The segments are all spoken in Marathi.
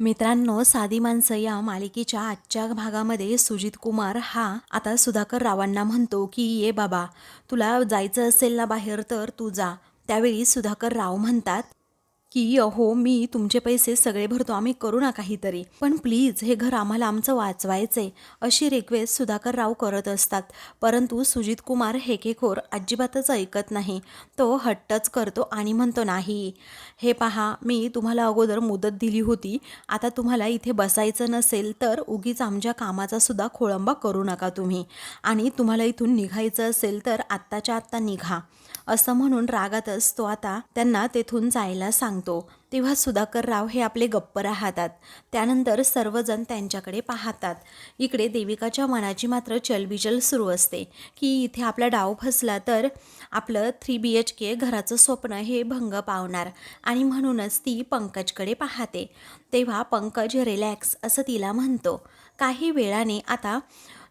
मित्रांनो साधी माणसं या मालिकेच्या आजच्या भागामध्ये सुजित कुमार हा आता सुधाकर रावांना म्हणतो की ये बाबा तुला जायचं असेल ना बाहेर तर तू जा. त्यावेळी सुधाकर राव म्हणतात की अहो मी तुमचे पैसे सगळे भरतो आम्ही करू ना काहीतरी. पण प्लीज हे घर आम्हाला आमचं वाचवायचंय अशी रिक्वेस्ट सुधाकर राव करत असतात. परंतु सुजित कुमार हेकेखोर अजिबातच ऐकत नाही. तो हट्टच करतो आणि म्हणतो नाही. हे पहा मी तुम्हाला अगोदर मुदत दिली होती. आता तुम्हाला इथे बसायचं नसेल तर उगीच आमच्या कामाचा सुद्धा खोळंबा करू नका तुम्ही. आणि तुम्हाला इथून निघायचं असेल तर आत्ताच्या आत्ता निघा. असं म्हणून रागातच तो आता. त्यांना तेथून जायला सांगतो. तेव्हा सुधाकर राव हे आपले गप्प राहतात. त्यानंतर सर्वजण त्यांच्याकडे पाहतात. इकडे देविकाच्या मनाची मात्र चलबिचल सुरू असते की इथे आपला डाव फसला तर आपलं थ्री बी एच के घराचं स्वप्न हे भंग पावणार आणि म्हणूनच ती पंकजकडे पाहते. तेव्हा पंकज रिलॅक्स असं तिला म्हणतो. काही वेळाने आता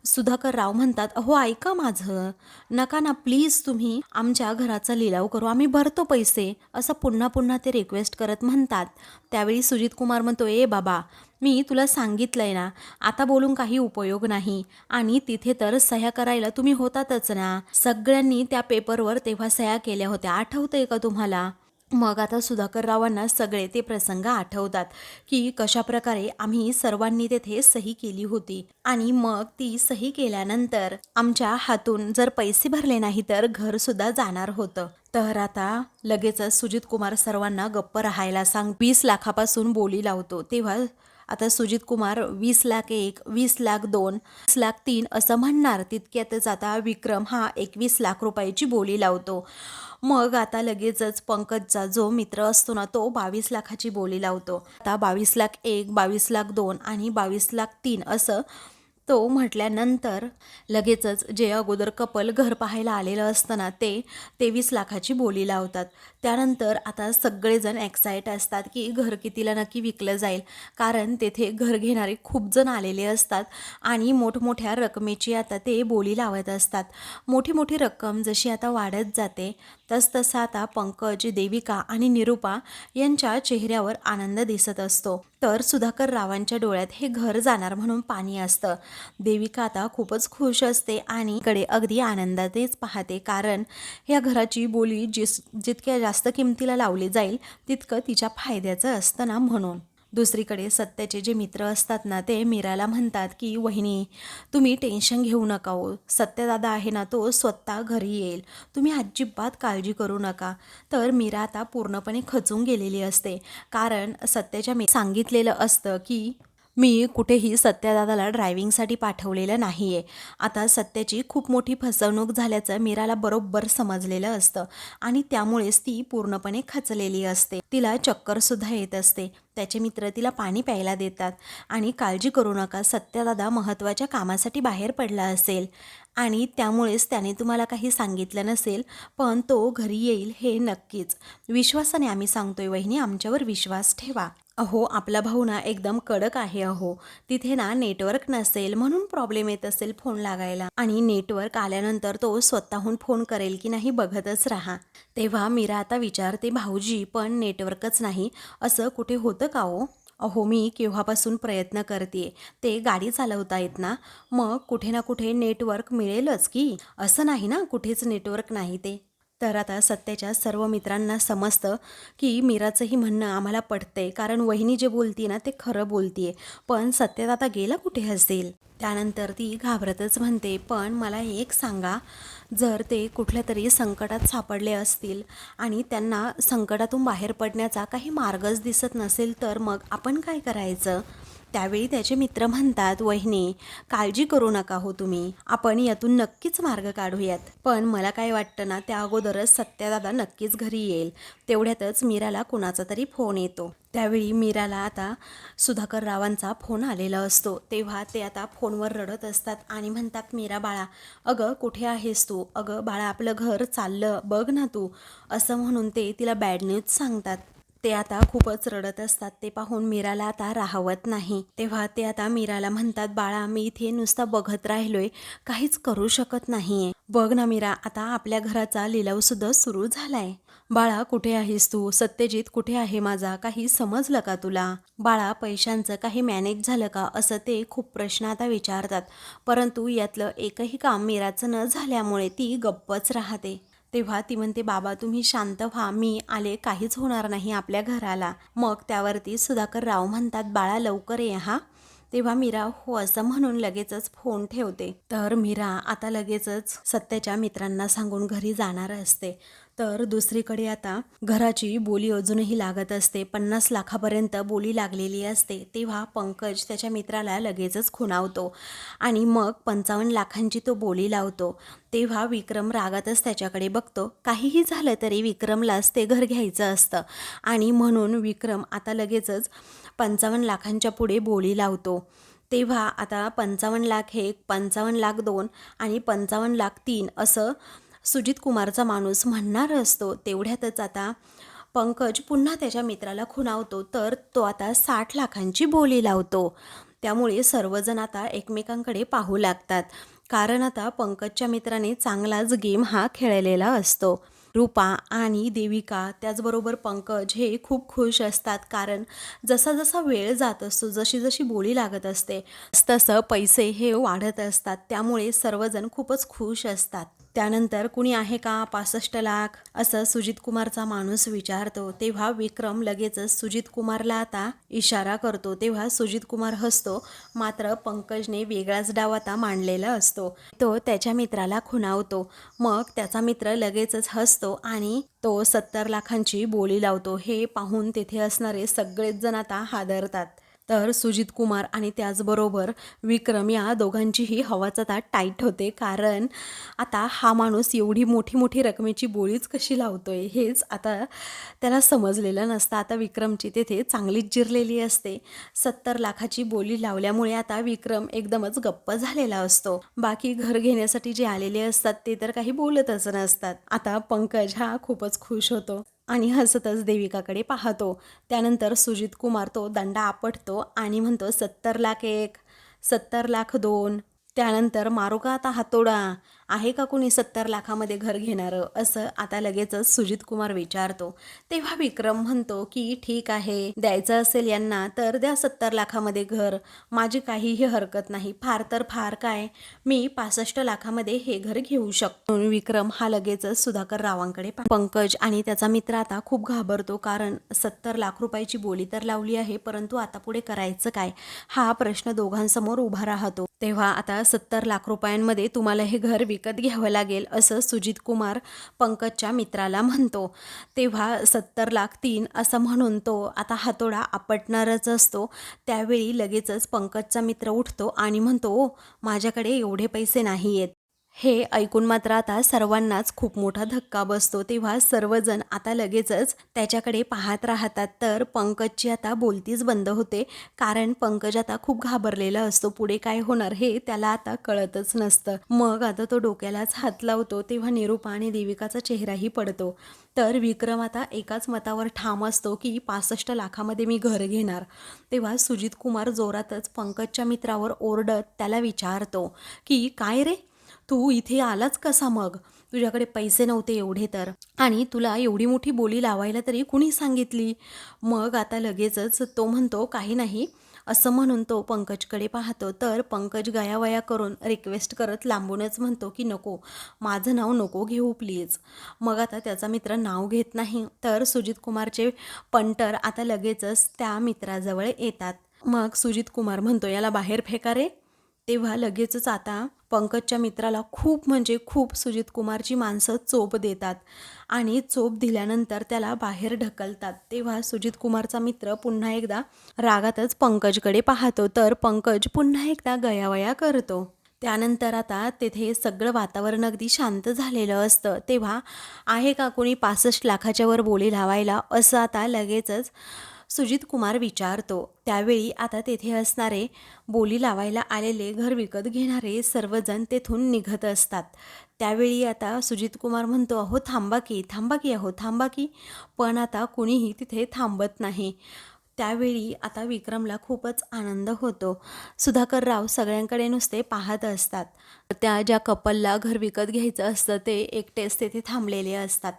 सुधाकर राव म्हणतात अहो ऐका माझं. नका ना प्लीज तुम्ही आमच्या घराचा लिलाव करू. आम्ही भरतो पैसे. असं पुन्हा पुन्हा ते रिक्वेस्ट करत म्हणतात. त्यावेळी सुजित कुमार म्हणतो ए बाबा मी तुला सांगितलंय ना आता बोलून काही उपयोग नाही. आणि तिथे तर सह्या करायला तुम्ही होतातच ना. सगळ्यांनी त्या पेपरवर तेव्हा सह्या केल्या होत्या. आठवतंय का तुम्हाला? मग आता सुधाकररावांना सगळे ते प्रसंग आठवतात की कशाप्रकारे आम्ही सर्वांनी तेथे सही केली होती. आणि मग ती सही केल्यानंतर आमच्या हातून जर पैसे भरले नाही तर घर सुद्धा जाणार होतं. तर आता लगेचच सुजित कुमार सर्वांना गप्प राहायला सांग. वीस लाखापासून बोली लावतो. तेव्हा आता सुजित कुमार वीस लाख एक वीस लाख दोन वीस लाख तीन असं म्हणणार. तितक्यातच आता विक्रम हा एकवीस लाख रुपयाची बोली लावतो. मग आता लगेचच पंकजचा जो मित्र असतो ना तो बावीस लाखाची बोली लावतो. आता बावीस लाख एक बावीस लाख दोन आणि बावीस लाख तीन असं तो म्हटल्यानंतर लगेचच जे अगोदर कपल घर पाहायला आलेलं असतं ना ते तेवीस लाखाची बोली लावतात. त्यानंतर आता सगळेजण एक्साइट असतात की घर कितीला नक्की विकलं जाईल. कारण तेथे घर घेणारे खूप जण आलेले असतात आणि मोठमोठ्या रकमेची आता ते बोली लावत असतात. मोठी मोठी रक्कम जशी आता वाढत जाते तसतसा आता पंकज देविका आणि निरुपा यांच्या चेहऱ्यावर आनंद दिसत असतो. तर सुधाकर रावांच्या डोळ्यात हे घर जाणार म्हणून पाणी असतं. देविका आता खूपच खुश असते आणि कडे अगदी आनंदातेच पाहते कारण या घराची बोली जिस जितक्या जास्त किमतीला लावली जाईल तितकं तिच्या फायद्याचं असतं ना म्हणून. दुसरीकडे सत्याचे जे मित्र असतात ना ते मीराला म्हणतात की वहिनी तुम्ही टेन्शन घेऊ नका हो. सत्यदादा आहे ना तो स्वतः घरी येईल. तुम्ही अजिबात काळजी करू नका. तर मीरा आता पूर्णपणे खचून गेलेली असते. कारण सत्याच्या मी सांगितलेलं असतं की मी कुठेही सत्यादादाला ड्रायव्हिंगसाठी पाठवलेलं नाही आहे आता सत्याची खूप मोठी फसवणूक झाल्याचं मीराला बरोबर समजलेलं असतं आणि त्यामुळेच ती पूर्णपणे खचलेली असते. तिला चक्करसुद्धा येत असते. त्याचे मित्र तिला पाणी प्यायला देतात. आणि काळजी करू नका सत्यदादा महत्त्वाच्या कामासाठी बाहेर पडला असेल. आणि त्यामुळेच त्याने तुम्हाला काही सांगितलं नसेल पण तो घरी येईल हे नक्कीच. विश्वासाने आम्ही सांगतोय वहिनी आमच्यावर विश्वास ठेवा. अहो आपला भाऊ ना एकदम कडक आहे अहो. तिथे ना नेटवर्क नसेल म्हणून प्रॉब्लेम येत असेल फोन लागायला. आणि नेटवर्क आल्यानंतर तो स्वतःहून फोन करेल की नाही बघतच राहा. तेव्हा मीरा आता विचारते भाऊजी पण नेटवर्कच नाही. असं कुठे होतं का हो? अहो मी केव्हापासून प्रयत्न करते ते गाडी चालवता येत ना. मग कुठे ना कुठे नेटवर्क मिळेलच की? असं नाही ना कुठेच नेटवर्क नाही ते. तर आता सत्याच्या सर्व मित्रांना समजतं की मीराचंही म्हणणं आम्हाला पटतंय. कारण वहिनी जे बोलती ना ते खरं बोलतीये. पण सत्यात आता गेला कुठे असेल? त्यानंतर ती घाबरतच म्हणते पण मला एक सांगा. जर ते कुठल्या तरी संकटात सापडले असतील आणि त्यांना संकटातून बाहेर पडण्याचा काही मार्गच दिसत नसेल तर मग आपण काय करायचं? त्यावेळी त्याचे मित्र म्हणतात वहिनी काळजी करू नका हो तुम्ही. आपण यातून नक्कीच मार्ग काढूयात. पण मला काय वाटतं ना त्या अगोदरच सत्यादादा नक्कीच घरी येईल. तेवढ्यातच मीराला कुणाचा तरी फोन येतो. त्यावेळी मीराला आता सुधाकर रावांचा फोन आलेला असतो. तेव्हा ते आता फोनवर रडत असतात आणि म्हणतात मीरा बाळा अगं कुठे आहेस तू? अगं बाळा आपलं घर चाललं बघ ना तू. असं म्हणून ते तिला बॅड न्यूज सांगतात. ते आता खूपच रडत असतात. ते पाहून मीराला आता राहवत नाही. तेव्हा ते आता मीराला म्हणतात बाळा मी इथे नुसता बघत राहिलोय. काहीच करू शकत नाहीये. बघ ना मीरा आता आपल्या घराचा लिलाव सुद्धा सुरू झालाय. बाळा कुठे आहेस तू? सत्यजित कुठे आहे माझा? काही समजलं का तुला? बाळा पैशांचं काही मॅनेज झालं का? असं ते खूप प्रश्न आता विचारतात. परंतु यातलं एकही काम मीराचं न झाल्यामुळे ती गप्पच राहते. तेव्हा ती म्हणते बाबा तुम्ही शांत व्हा. मी आले काहीच होणार नाही आपल्या घराला. मग त्यावरती सुधाकर राव म्हणतात बाळा लवकर ये हा. तेव्हा मीरा हो असं म्हणून लगेचच फोन ठेवते. तर मीरा आता लगेचच सत्याच्या मित्रांना सांगून घरी जाणार असते. तर दुसरीकडे आता घराची बोली अजूनही लागत असते. पन्नास लाखापर्यंत बोली लागलेली असते. तेव्हा पंकज त्याच्या मित्राला लगेचच खुणावतो आणि मग पंचावन्न लाखांची तो बोली लावतो. तेव्हा विक्रम रागातच त्याच्याकडे बघतो. काहीही झालं तरी विक्रमलाच ते घर घ्यायचं असतं आणि म्हणून विक्रम आता लगेचच पंचावन्न लाखांच्या पुढे बोली लावतो. तेव्हा आता पंचावन्न लाख एक पंचावन्न लाख दोन आणि पंचावन्न लाख तीन असं सुजित कुमारचा माणूस म्हणणार असतो तेवढ्यातच आता पंकज पुन्हा त्याच्या मित्राला खुणावतो तर तो आता साठ लाखांची बोली लावतो. त्यामुळे सर्वजण आता एकमेकांकडे पाहू लागतात. कारण आता पंकजच्या मित्राने चांगलाच गेम हा खेळलेला असतो. रूपा आणि देविका त्याचबरोबर पंकज हे खूप खुश असतात कारण जसा जसा वेळ जात असतो जशी जशी बोली लागत असते तसं पैसे हे वाढत असतात. त्यामुळे सर्वजण खूपच खुश असतात. त्यानंतर कुणी आहे का? पासष्ट लाख असं सुजित कुमारचा माणूस विचारतो. तेव्हा विक्रम लगेचच सुजित कुमारला आता इशारा करतो. तेव्हा सुजित कुमार हसतो. मात्र पंकजने वेगळाच डाव आता मांडलेला असतो. तो त्याच्या मित्राला खुणावतो. मग त्याचा मित्र लगेचच हसतो आणि तो सत्तर लाखांची बोली लावतो. हे पाहून तेथे असणारे सगळेच जण आता हादरतात. तर सुजित कुमार आणि त्याचबरोबर विक्रम या दोघांचीही हवाचा आता टाईट होते. कारण आता हा माणूस एवढी मोठी मोठी रकमेची बोळीच कशी लावतोय हेच आता त्याला समजलेलं नसतं. आता विक्रमची तेथे चांगलीच जिरलेली असते. सत्तर लाखाची बोली लावल्यामुळे आता विक्रम एकदमच गप्प झालेला असतो. बाकी घर घेण्यासाठी जे आलेले असतात ते तर काही बोलतच नसतात. आता पंकज हा खूपच खुश होतो. आणि हसतच देविकाकडे पाहतो. त्यानंतर सुजित कुमार तो दंडा आपटतो आणि म्हणतो सत्तर लाख एक सत्तर लाख दोन. त्यानंतर मारुका आता हातोडा. आहे का कोणी सत्तर लाखामध्ये घर घेणारं? असं आता लगेचच सुजित कुमार विचारतो. तेव्हा विक्रम म्हणतो की ठीक आहे द्यायचं असेल यांना तर द्या सत्तर लाखामध्ये घर. माझी काहीही हरकत नाही. फार तर फार काय? मी पासष्ट लाखामध्ये हे घर घेऊ शकतो. विक्रम हा लगेचच सुधाकर रावांकडे पंकज आणि त्याचा मित्र आता खूप घाबरतो कारण सत्तर लाख रुपयाची बोली तर लावली आहे परंतु आता पुढे करायचं काय? हा प्रश्न दोघांसमोर उभा राहतो. तेव्हा आता सत्तर लाख रुपयांमध्ये तुम्हाला हे घर विकत घ्यावं लागेल असं सुजित कुमार पंकजच्या मित्राला म्हणतो. तेव्हा सत्तर लाख तीन असं म्हणून तो आता हातोडा आपटणारच असतो. त्यावेळी लगेचच पंकजचा मित्र उठतो आणि म्हणतो माझ्याकडे एवढे पैसे नाही आहेत हे ऐकून मात्र आता सर्वांनाच खूप मोठा धक्का बसतो. तेव्हा सर्वजण आता लगेचच त्याच्याकडे पाहत राहतात. तर पंकजची आता बोलतीच बंद होते. कारण पंकज आता खूप घाबरलेला असतो. पुढे काय होणार हे त्याला आता कळतच नसतं. मग आता तो डोक्यालाच हात लावतो. तेव्हा निरूपा आणि देविकाचा चेहराही पडतो. तर विक्रम आता एकाच मतावर ठाम असतो की पासष्ट लाखामध्ये मी घर घेणार. तेव्हा सुजित कुमार जोरातच पंकजच्या मित्रावर ओरडत त्याला विचारतो की काय रे? तू इथे आलाच कसा मग? तुझ्याकडे पैसे नव्हते एवढे तर. आणि तुला एवढी मोठी बोली लावायला तरी कुणी सांगितली? मग आता लगेचच तो म्हणतो काही नाही. असं म्हणून तो पंकजकडे पाहतो. तर पंकज गयावया करून रिक्वेस्ट करत लांबूनच म्हणतो की नको माझं नाव नको घेऊ प्लीज मग आता त्याचा मित्र नाव घेत नाही. तर सुजित कुमारचे पंटर आता लगेचच त्या मित्राजवळ येतात. मग सुजित कुमार म्हणतो याला बाहेर फेका रे. तेव्हा लगेचच आता पंकजच्या मित्राला खूप म्हणजे खूप सुजित कुमारची माणसं चोप देतात. आणि चोप दिल्यानंतर त्याला बाहेर ढकलतात. तेव्हा सुजित कुमारचा मित्र पुन्हा एकदा रागातच पंकजकडे पाहतो. तर पंकज पुन्हा एकदा गयावया करतो. त्यानंतर आता तेथे सगळं वातावरण अगदी शांत झालेलं असतं. तेव्हा आहे का कोणी पासष्ट लाखाच्या वर बोली लावायला? असं आता लगेचच सुजित कुमार विचारतो त्यावेळी आता तेथे असणारे बोली लावायला आलेले घर विकत घेणारे सर्वजण तेथून निघत असतात. त्यावेळी आता सुजित कुमार म्हणतो अहो थांबा की थांबा की अहो थांबा की. पण आता कुणीही तिथे थांबत नाही. त्यावेळी आता विक्रमला खूपच आनंद होतो. सुधाकर राव सगळ्यांकडे नुसते पाहत असतात. त्या ज्या कपलला घर विकत घ्यायचं असतं ते एकटेच तेथे थांबलेले असतात.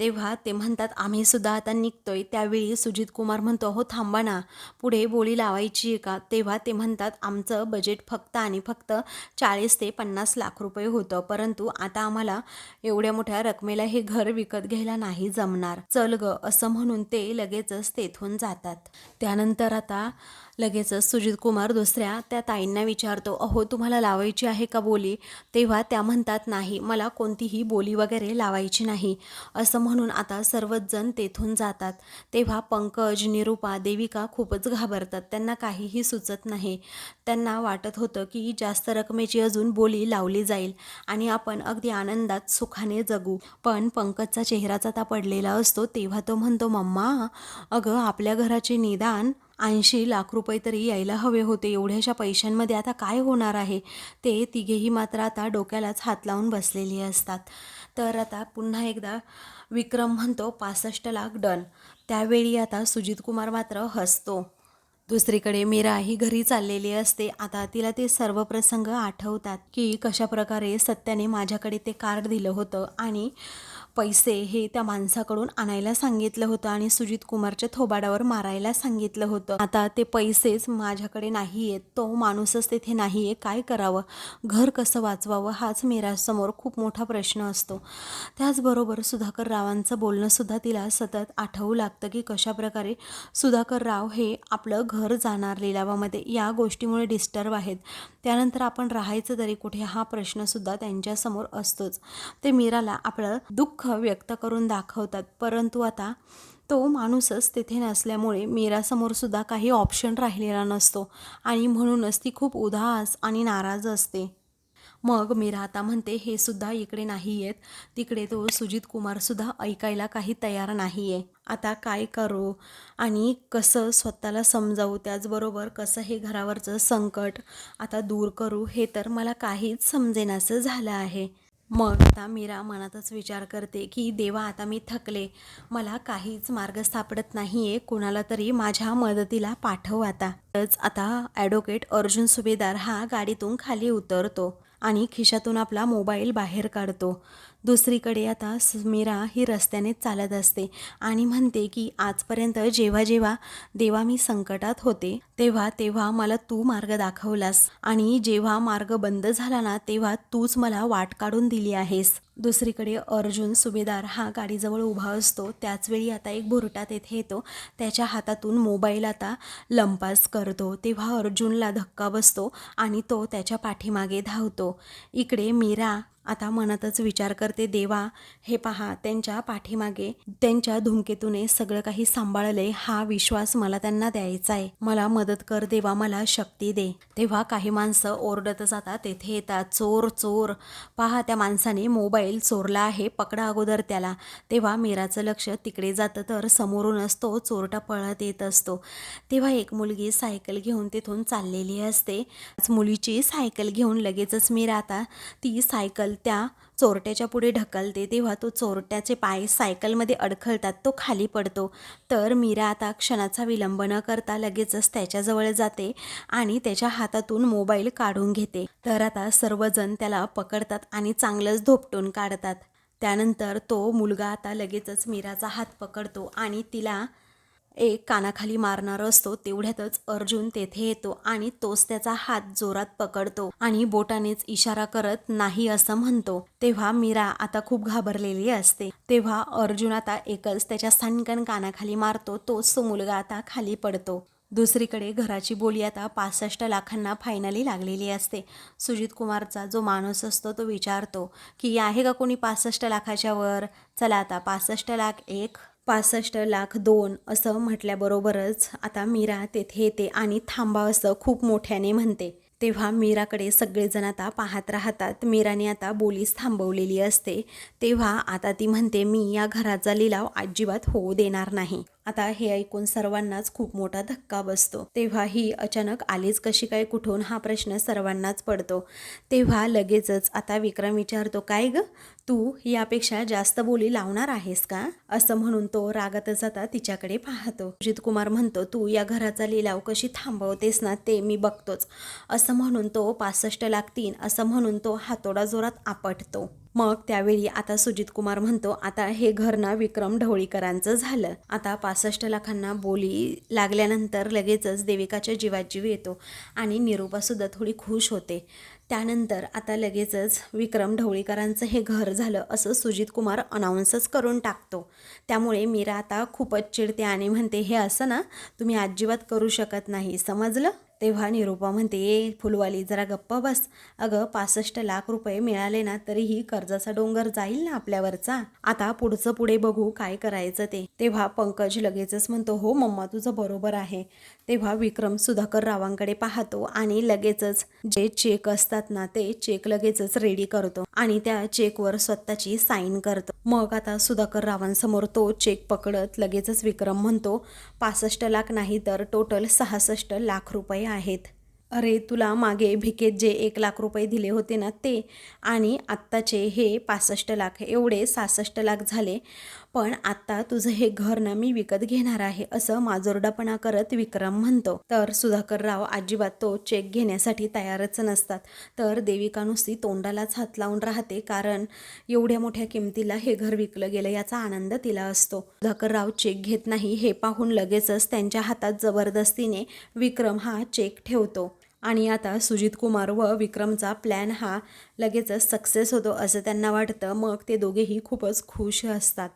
तेव्हा ते म्हणतात आम्ही सुद्धा आता निघतोय. त्यावेळी सुजित कुमार म्हणतो हो थांबा ना. पुढे बोली लावायची आहे का? तेव्हा ते म्हणतात आमचं बजेट फक्त आणि फक्त चाळीस ते पन्नास लाख रुपये होतं. परंतु आता आम्हाला एवढ्या मोठ्या रकमेला हे घर विकत घ्यायला नाही जमणार. चल ग. असं म्हणून ते लगेचच तेथून जातात. त्यानंतर आता लगेचच सुजित कुमार दुसऱ्या त्या ताईंना विचारतो अहो तुम्हाला लावायची आहे का बोली? तेव्हा त्या म्हणतात नाही मला कोणतीही बोली वगैरे लावायची नाही. असं म्हणून आता सर्वच जण तेथून जातात. तेव्हा पंकज निरुपा देविका खूपच घाबरतात. त्यांना काहीही सुचत नाही. त्यांना वाटत होतं की जास्त रकमेची अजून बोली लावली जाईल आणि आपण अगदी आनंदात सुखाने जगू. पण पंकजचा चेहराचा ता पडलेला असतो. तेव्हा तो म्हणतो मम्मा अगं आपल्या घराचे निदान ऐंशी लाख रुपये तरी यायला हवे होते. एवढ्याशा पैशांमध्ये आता काय होणार आहे? ते तिघेही मात्र आता डोक्यालाच हात लावून बसलेली असतात. तर आता पुन्हा एकदा विक्रम म्हणतो पासष्ट लाख डन. त्यावेळी आता सुजित कुमार मात्र हसतो. दुसरीकडे मीरा ही घरी चाललेली असते. आता तिला ते सर्व प्रसंग आठवतात की कशा प्रकारे सत्याने माझ्याकडे ते कार्ड दिलं होतं आणि पैसे हे त्या माणसाकडून आणायला सांगितलं होतं आणि सुजित कुमारच्या थोबाडावर मारायला सांगितलं होतं. आता ते पैसेच माझ्याकडे नाही आहेत तो माणूसच तिथे नाही आहे काय करावं? घर कसं वाचवावं? हाच मीरासमोर खूप मोठा प्रश्न असतो. त्याचबरोबर सुधाकर रावांचं बोलणंसुद्धा तिला सतत आठवू लागतं की कशाप्रकारे सुधाकर राव हे आपलं घर जाणार लिलावामध्ये. या गोष्टीमुळे डिस्टर्ब आहेत. त्यानंतर आपण राहायचं तरी कुठे हा प्रश्नसुद्धा त्यांच्यासमोर असतोच. ते मीराला आपलं दुःख दुःख व्यक्त करून दाखवतात. परंतु आता तो माणूसच तिथे नसल्यामुळे मीरासमोर सुद्धा काही ऑप्शन राहिलेला नसतो. आणि म्हणूनच ती खूप उदास आणि नाराज असते. मग मीरा आता म्हणते हे सुद्धा इकडे नाही आहेत तिकडे तो सुजित कुमारसुद्धा ऐकायला काही तयार नाही आहे आता काय करू? आणि कसं स्वतःला समजावू? त्याचबरोबर कसं हे घरावरचं संकट आता दूर करू? हे तर मला काहीच समजेनासं झालं आहे. मग आता मीरा मनातच विचार करते की देवा आता मी थकले. मला काहीच मार्ग सापडत नाही आहे कुणाला तरी माझ्या मदतीला पाठव आता. आता ॲडव्होकेट अर्जुन सुभेदार हा गाडीतून खाली उतरतो. आणि खिशातून आपला मोबाईल बाहेर काढतो. दुसरीकडे आता मीरा ही रस्त्याने चालत असते आणि म्हणते की आजपर्यंत जेव्हा जेव्हा देवा मी संकटात होते तेव्हा तेव्हा मला तू मार्ग दाखवलास आणि जेव्हा मार्ग बंद झाला ना तेव्हा तूच मला वाट काढून दिली आहेस. दुसरीकडे अर्जुन सुभेदार हा गाडीजवळ उभा असतो. त्याचवेळी आता एक भुरटा तेथे येतो. त्याच्या हातातून मोबाईल आता लंपास करतो. तेव्हा अर्जुनला धक्का बसतो आणि तो त्याच्या पाठीमागे धावतो. इकडे मीरा आता मनातच विचार करते देवा हे पहा त्यांच्या पाठीमागे त्यांच्या धुमकेतूने सगळं काही सांभाळले हा विश्वास मला त्यांना द्यायचा आहे. मला मदत कर देवा मला शक्ती दे. तेव्हा काही माणसं ओरडत जातात तेथे येतात चोर चोर. पहा त्या माणसाने मोबाईल चोरला आहे पकडा अगोदर त्याला. तेव्हा मीराचं लक्ष तिकडे जातं तर समोरूनच तो चोरटा पळत येत असतो. तेव्हा एक मुलगी सायकल घेऊन तिथून चाललेली असते. मुलीची सायकल घेऊन लगेचच मीरा आता ती सायकल त्या चोरट्याच्या पुढे ढकलते तेव्हा तो चोरट्याचे पाय सायकलमध्ये अडखळतात तो खाली पडतो. तर मीरा आता क्षणाचा विलंब न करता लगेचच त्याच्याजवळ जाते आणि त्याच्या हातातून मोबाईल काढून घेते. तर आता सर्वजण त्याला पकडतात आणि चांगलंच धोपटून काढतात. त्यानंतर तो मुलगा आता लगेचच मीराचा हात पकडतो आणि तिला एक कानाखाली मारणार असतो तेवढ्यातच अर्जुन तेथे येतो आणि तोच त्याचा हात जोरात पकडतो आणि बोटानेच इशारा करत नाही असं म्हणतो. तेव्हा मीरा आता खूप घाबरलेली असते. तेव्हा अर्जुन आता एकच त्याच्या सणकण कानाखाली मारतो तोच तो मुलगा आता खाली पडतो. दुसरीकडे घराची बोली आता पासष्ट लाखांना फायनली लागलेली असते. सुजित कुमारचा जो माणूस असतो तो विचारतो की आहे का कोणी पासष्ट लाखाच्या वर चला आता पासष्ट लाख एक पासष्ट लाख दोन असं म्हटल्याबरोबरच आता मीरा तेथे येते आणि थांबा असं खूप मोठ्याने म्हणते. तेव्हा मीराकडे सगळेजण आता पाहत राहतात. मीराने आता बोलीस थांबवलेली असते. तेव्हा आता ती म्हणते मी या घराचा लिलाव अजिबात होऊ देणार नाही. आता हे ऐकून सर्वांनाच खूप मोठा धक्का बसतो. तेव्हा ही अचानक आलीच कशी काय कुठून हा प्रश्न सर्वांनाच पडतो. तेव्हा लगेचच आता विक्रम विचारतो काय ग? तू यापेक्षा जास्त बोली लावणार आहेस का? असं म्हणून तो रागातच आता तिच्याकडे पाहतो. अजित कुमार म्हणतो तू या घराचा लिलाव कशी थांबवतेस ना ते मी बघतोच. असं म्हणून तो पासष्ट लागतील असं म्हणून तो हातोडा जोरात आपटतो. मग त्यावेळी आता सुजित कुमार म्हणतो आता हे घर ना विक्रम ढवळीकरांचं झालं. आता पासष्ट लाखांना बोली लागल्यानंतर लगेचच देविकाच्या जीवात जीव येतो आणि निरूपासुद्धा थोडी खुश होते. त्यानंतर आता लगेचच विक्रम ढवळीकरांचं हे घर झालं असं सुजित कुमार अनाऊन्सच करून टाकतो. त्यामुळे मीरा आता खूपच चिडते आणि म्हणते हे असं ना तुम्ही अजिबात करू शकत नाही. समजलं? तेव्हा निरूपा म्हणते ए फुलवाली जरा गप्प बस. अगं पासष्ट लाख रुपये मिळाले ना तरीही कर्जाचा डोंगर जाईल ना आपल्यावरचा? आता पुढचं पुढे बघू काय करायचं ते. तेव्हा पंकज लगेचच म्हणतो हो मम्मा तुझं बरोबर आहे. तेव्हा विक्रम सुधाकर रावांकडे पाहतो आणि लगेचच जे चेक असतात ना ते चेक लगेचच रेडी करतो आणि त्या चेकवर स्वतःची साईन करतो. मग आता सुधाकर रावांसमोर तो चेक पकडत लगेचच विक्रम म्हणतो पासष्ट लाख नाही तर टोटल सहासष्ट लाख रुपये आहेत. अरे तुला मागे भिकेत जे एक लाख रुपये दिले होते ना ते आणि आत्ताचे हे पासष्ट लाख एवढे सहासष्ट लाख झाले. पण आत्ता तुझं हे घर ना मी विकत घेणार आहे असं माजोरडापणा करत विक्रम म्हणतो. तर सुधाकर राव अजिबात तो चेक घेण्यासाठी तयारच नसतात. तर देविका नुसती तोंडालाच हात लावून राहते कारण एवढ्या मोठ्या किमतीला हे घर विकलं गेलं याचा आनंद तिला असतो. सुधाकर राव चेक घेत नाही हे पाहून लगेचच त्यांच्या हातात जबरदस्तीने विक्रम हा चेक ठेवतो. आणि आता सुजित कुमार व विक्रमचा प्लॅन हा लगेचच सक्सेस होतो असं त्यांना वाटतं. मग ते दोघेही खूपच खुश असतात.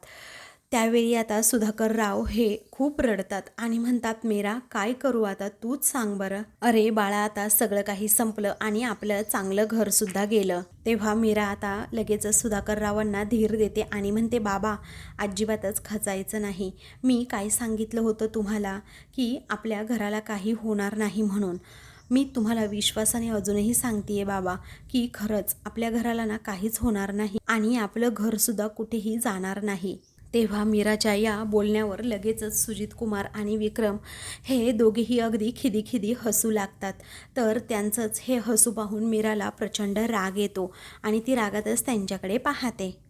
त्यावेळी आता सुधाकर राव हे खूप रडतात आणि म्हणतात मेरा काय करू आता? तूच सांग बरं. अरे बाळा आता सगळं काही संपलं आणि आपलं चांगलं घरसुद्धा गेलं. तेव्हा मीरा आता लगेचच सुधाकर रावांना धीर देते आणि म्हणते बाबा अजिबातच खचायचं नाही. मी काय सांगितलं होतं तुम्हाला की आपल्या घराला काही होणार नाही म्हणून. मी तुम्हाला विश्वासाने अजूनही सांगतेय बाबा की खरंच आपल्या घराला ना काहीच होणार नाही आणि आपलं घरसुद्धा कुठेही जाणार नाही. तेव्हा मीराच्या या बोलण्यावर लगेचच सुजित कुमार आणि विक्रम हे दोघेही अगदी खिदी खिदी हसू लागतात. तर त्यांचंच हे हसू पाहून मीराला प्रचंड राग येतो आणि ती रागातच त्यांच्याकडे पाहते.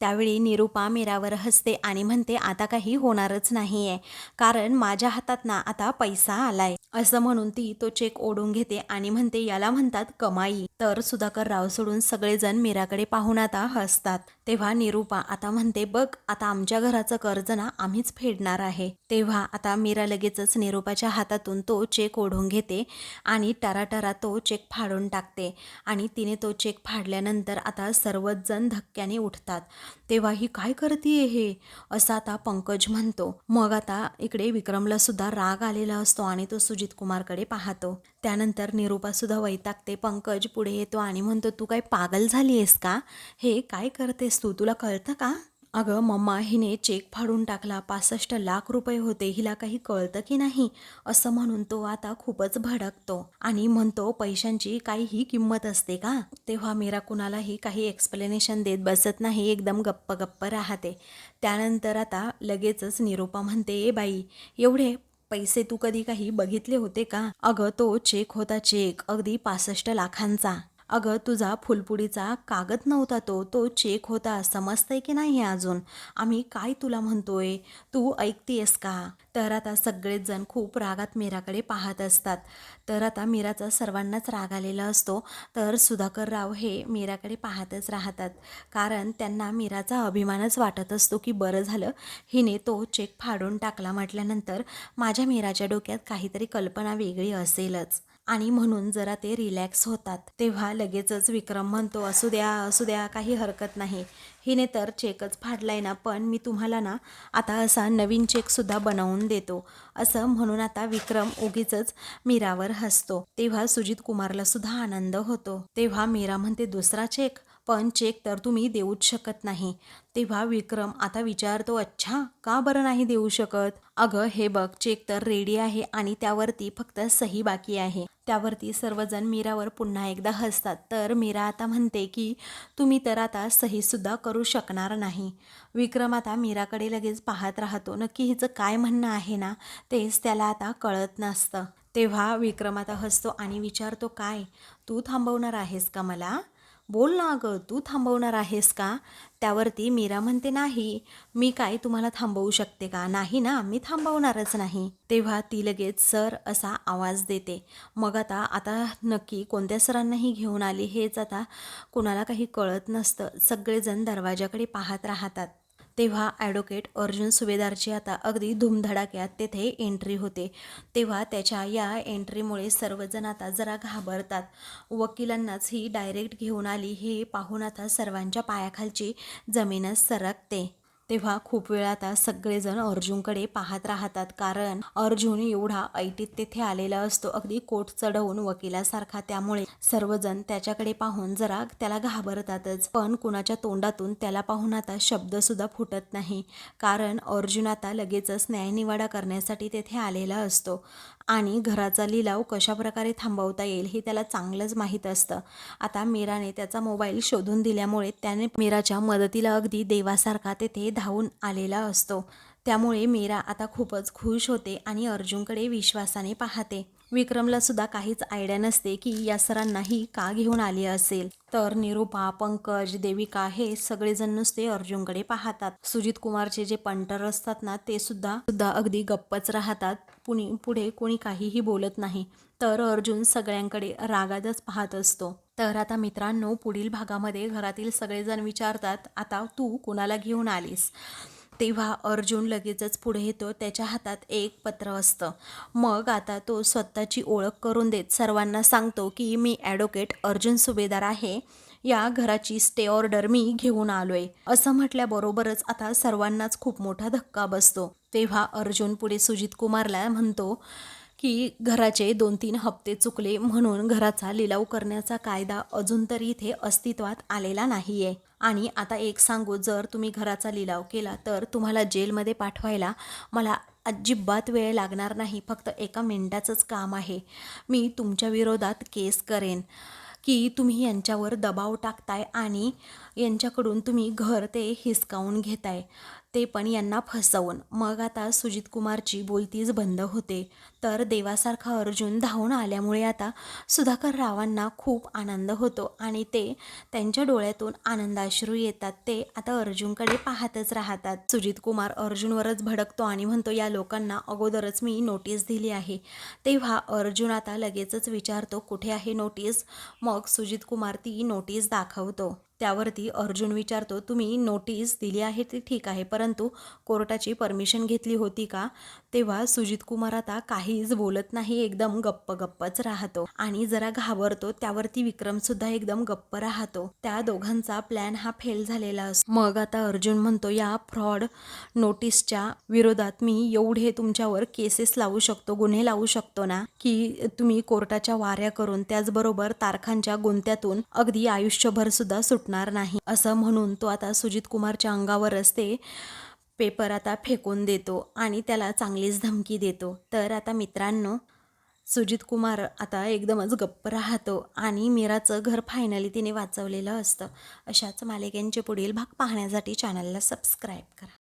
त्यावेळी निरूपा मीरावर हसते आणि म्हणते आता काही होणारच नाही आहे कारण माझ्या हातात ना आता पैसा आलाय. असं म्हणून ती तो चेक ओढून घेते आणि म्हणते याला म्हणतात कमाई. तर सुधाकर राव सोडून सगळेजण मीराकडे पाहून आता हसतात. तेव्हा निरूपा आता म्हणते बघ आता आमच्या घराचं कर्ज ना आम्हीच फेडणार आहे. तेव्हा आता मीरा लगेचच निरूपाच्या हातातून तो चेक ओढून घेते आणि टराटरा तो चेक फाडून टाकते आणि तिने तो चेक फाडल्यानंतर आता सर्वच जण धक्क्याने उठतात. तेव्हा ही काय करतीये हे? असं आता पंकज म्हणतो. मग आता इकडे विक्रमला सुद्धा राग आलेला असतो आणि तो सुजित कुमारकडे पाहतो. त्यानंतर निरूपा सुद्धा वैतागते. पंकज पुढे येतो आणि म्हणतो तू काय पागल झाली आहेस का? हे काय करतेस तू? तुला कळतं का? अगं मम्मा हिने चेक फाडून टाकला पासष्ट लाख रुपये होते हिला काही कळतं की नाही? असं म्हणून तो आता खूपच भडकतो आणि म्हणतो पैशांची काहीही किंमत असते का? तेव्हा मीरा कुणालाही काही एक्सप्लेनेशन देत बसत नाही एकदम गप्प गप्प राहते. त्यानंतर आता लगेचच निरूपा म्हणते ए बाई एवढे पैसे तू कधी काही बघितले होते का? अगं तो चेक होता चेक अगदी पासष्ट लाखांचा. अगं तुझा फुलपुडीचा कागद नव्हता तो. तो चेक होता. समजतंय की नाही अजून? आम्ही काय तुला म्हणतोय? तू ऐकतेस का? तर आता सगळेच जण खूप रागात मीराकडे पाहत असतात. तर आता मीराचा सर्वांनाच राग आलेला असतो. तर सुधाकर राव हे मीराकडे पाहतच राहतात. कारण त्यांना मीराचा अभिमानच वाटत असतो की बरं झालं हिने तो चेक फाडून टाकला म्हटल्यानंतर माझ्या मीराच्या डोक्यात काहीतरी कल्पना वेगळी असेलच. आणि म्हणून जरा ते रिलॅक्स होतात. तेव्हा लगेचच विक्रम म्हणतो असू द्या असू द्या काही हरकत नाही. हिने तर चेकच फाडलाय ना पण मी तुम्हाला ना आता असा नवीन चेकसुद्धा बनवून देतो. असं म्हणून आता विक्रम उगीच मीरावर हसतो. तेव्हा सुजित कुमारला सुद्धा आनंद होतो. तेव्हा मीरा म्हणते दुसरा चेक पण चेक तर तुम्ही देऊच शकत नाही. तेव्हा विक्रम आता विचारतो अच्छा का बरं नाही देऊ शकत? अगं हे बघ चेक तर रेडी आहे आणि त्यावरती फक्त सही बाकी आहे. त्यावरती सर्वजण मीरावर पुन्हा एकदा हसतात. तर मीरा आता म्हणते की तुम्ही तर आता सहीसुद्धा करू शकणार नाही. विक्रम आता मीराकडे लगेच पाहत राहतो. नक्की हिचं काय म्हणणं आहे ना तेच त्याला आता कळत नसतं. तेव्हा विक्रम आता हसतो आणि विचारतो काय? तू थांबवणार आहेस का मला? बोल ना अगं तू थांबवणार आहेस का? त्यावरती मीरा म्हणते नाही मी काय तुम्हाला थांबवू शकते का? नाही ना मी थांबवणारच नाही. तेव्हा ती लगेच सर असा आवाज देते. मग आता आता नक्की कोणत्या सरांनाही घेऊन आली हेच आता कोणाला काही कळत नसतं. सगळेजण दरवाजाकडे पाहत राहतात. तेव्हा ॲडव्होकेट अर्जुन सुभेदारची आता अगदी धुमधडाक्यात तेथे एंट्री होते. तेव्हा त्याच्या या एंट्रीमुळे सर्वजण आता जरा घाबरतात. वकिलांनाच ही डायरेक्ट घेऊन आली हे पाहून आता सर्वांच्या पायाखालची जमीनच सरकते. तेव्हा खूप वेळ आता सगळेजण अर्जुनकडे पाहत राहतात कारण अर्जुन एवढा ऐटीत तेथे आलेला असतो. अगदी कोट चढवून वकिलासारखा त्यामुळे सर्वजण त्याच्याकडे पाहून जरा त्याला घाबरतातच. पण कुणाच्या तोंडातून त्याला पाहून आता शब्द सुद्धा फुटत नाही कारण अर्जुन आता लगेचच न्यायनिवाडा करण्यासाठी तेथे आलेला असतो. आणि घराचा लिलाव कशा प्रकारे थांबवता येईल हे त्याला चांगलंच माहीत असतं. आता मीराने त्याचा मोबाईल शोधून दिल्यामुळे त्याने मीराच्या मदतीला अगदी देवासारखा तेथे धावून आलेला असतो. त्यामुळे मीरा आता खूपच खुश होते आणि अर्जुनकडे विश्वासाने पाहते. विक्रमला सुद्धा काहीच आयडिया नसते की या सरांनाही का घेऊन आली असेल. तर निरूपा पंकज देविका हे सगळेजण नुसते अर्जुनकडे पाहतात. सुजित कुमारचे जे पंटर असतात ना ते सुद्धा सुद्धा अगदी गप्पच राहतात. पुणी पुढे कोणी काहीही बोलत नाही. तर अर्जुन सगळ्यांकडे रागातच पाहत असतो. तर आता मित्रांनो पुढील भागामध्ये घरातील सगळेजण विचारतात आता तू कुणाला घेऊन आलीस? तेव्हा अर्जुन लगेचच पुढे येतो त्याच्या हातात एक पत्र असतं. मग आता तो स्वतःची ओळख करून देत सर्वांना सांगतो की मी ॲडव्होकेट अर्जुन सुभेदार आहे. या घराची स्टे ऑर्डर मी घेऊन आलोय. असं म्हटल्याबरोबरच आता सर्वांनाच खूप मोठा धक्का बसतो. तेव्हा अर्जुन पुढे सुजित कुमारला म्हणतो की घराचे दोन तीन हप्ते चुकले म्हणून घराचा लिलाव करण्याचा कायदा अजून तरी इथे अस्तित्वात आलेला नाही आहे आणि आता एक सांगू जर तुम्ही घराचा लिलाव केला तर तुम्हाला जेलमध्ये पाठवायला मला अजिबात वेळ लागणार नाही. फक्त एका मिनिटाचंच काम आहे. मी तुमच्या विरोधात केस करेन की तुम्ही यांच्यावर दबाव टाकताय आणि यांच्याकडून तुम्ही घर ते हिसकावून घेताय. ते पण यांना फसवून. मग आता सुजित कुमारची बोलतीच बंद होते. तर देवासारखा अर्जुन धावून आल्यामुळे आता सुधाकर रावांना खूप आनंद होतो आणि ते त्यांच्या डोळ्यातून आनंदाश्रू येतात. ते आता अर्जुनकडे पाहतच राहतात. सुजित कुमार अर्जुनवरच भडकतो आणि म्हणतो या लोकांना अगोदरच मी नोटीस दिली आहे. तेव्हा अर्जुन आता लगेचच विचारतो कुठे आहे नोटीस? मग सुजित कुमार ती नोटीस दाखवतो. त्यावरती अर्जुन विचारतो तुम्ही नोटीस दिली आहे ती ठीक आहे परंतु कोर्टाची परमिशन घेतली होती का? तेव्हा सुजित कुमार आता काहीच बोलत नाही एकदम गप्प गप्पच राहतो आणि जरा घाबरतो त्यावरती विक्रम सुद्धा एकदम गप्प राहतो. त्या दोघांचा प्लॅन हा फेल झालेला असतो. मग आता अर्जुन म्हणतो या फ्रॉड नोटीसच्या विरोधात मी एवढे तुमच्यावर केसेस लावू शकतो गुन्हे लावू शकतो ना की तुम्ही कोर्टाच्या वाऱ्या करून त्याचबरोबर तारखांच्या गुंत्यातून अगदी आयुष्यभर सुद्धा सुटणार नाही असं म्हणून तो आता सुजित कुमारच्या अंगावरच ते पेपर आता फेकून देतो आणि त्याला चांगलीच धमकी देतो. तर आता मित्रांनो सुजित कुमार आता एकदमच गप्प राहतो आणि मीराचं घर फायनली तिने वाचवलेलं असतं. अशाच मालिकेंचे पुढील भाग पाहण्यासाठी चॅनलला सबस्क्राईब करा.